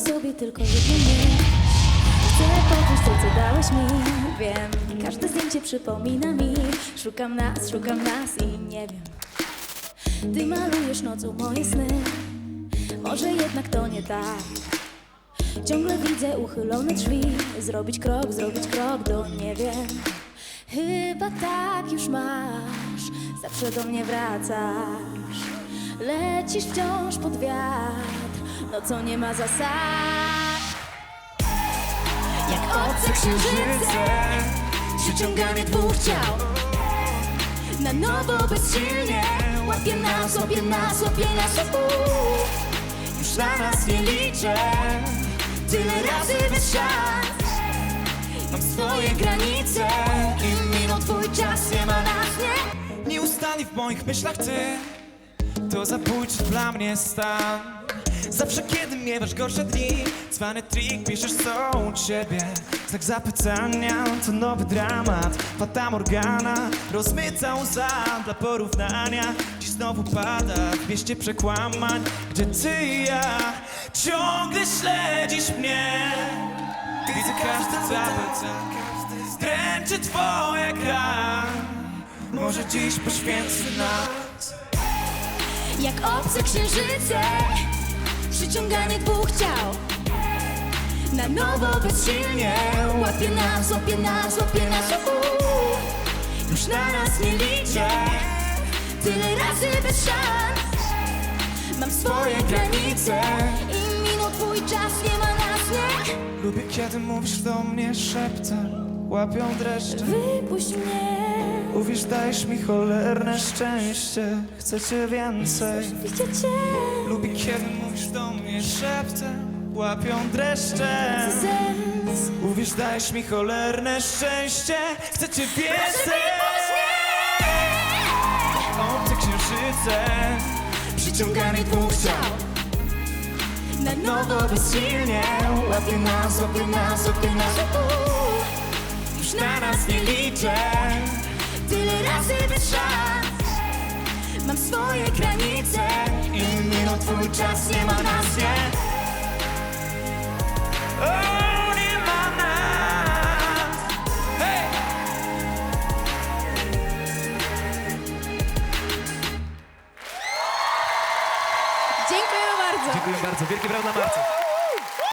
tobie tylko jedyny Chcę poczuć to, co dałeś mi. Wiem, każde zdjęcie przypomina mi. Szukam nas, szukam nas i nie wiem. Ty malujesz nocą moje sny. Może jednak to nie tak. Ciągle widzę uchylone drzwi. Zrobić krok, zrobić krok do nie wiem. Chyba tak już masz. Zawsze do mnie wracasz. Lecisz wciąż pod wiatr No co nie ma zasad. Jak obce księżyce Przyciąganie dwóch ciał. Na nowo bezsilnie Łapie nas, łapie nas, łapie nas. Już na nas nie liczę Tyle razy bez szans Mam swoje granice I minął twój czas, nie ma nas, nie? Nieustannie w moich myślach ty To zabójczy dla mnie stan Zawsze kiedy miewasz gorsze dni Zwany trik, piszesz co u ciebie. Znak zapytania to nowy dramat. Fata Morgana rozmyca łza Dla porównania. Dziś znowu pada w mieście przekłamań Gdzie ty i ja ciągle śledzisz mnie. Widzę każdy zapyta Dręczy twoja gra Może dziś poświęcę nas Jak obce księżyce Przyciąganie dwóch ciał. Na nowo bezsilnie Łapie nas, łapie nas, łapie nas uuu. Już na nas nie liczę. Tyle razy bez szans. Mam swoje granice. I minął twój czas, nie ma nas, nie? Lubię kiedy mówisz do mnie szeptem Łapią dreszcze. Wypuść mnie Uwierz, dajesz mi cholerne szczęście. Chcę cię więcej. Lubię kiedy mówisz do mnie szeptem Łapią dreszcze. Uwierz, dajesz mi cholerne szczęście. Chcę cię więcej. Obce księżyce Przyciąganie dwóch ciał. Na Nowo bezsilnie. Łapie nas, łapie nas, łapie nas. Już na nas nie liczę granice I minął twój czas, nie ma nas, nie O, nie ma nas Hej! Dziękuję bardzo. Dziękuję bardzo, wielkie brawa dla Marcy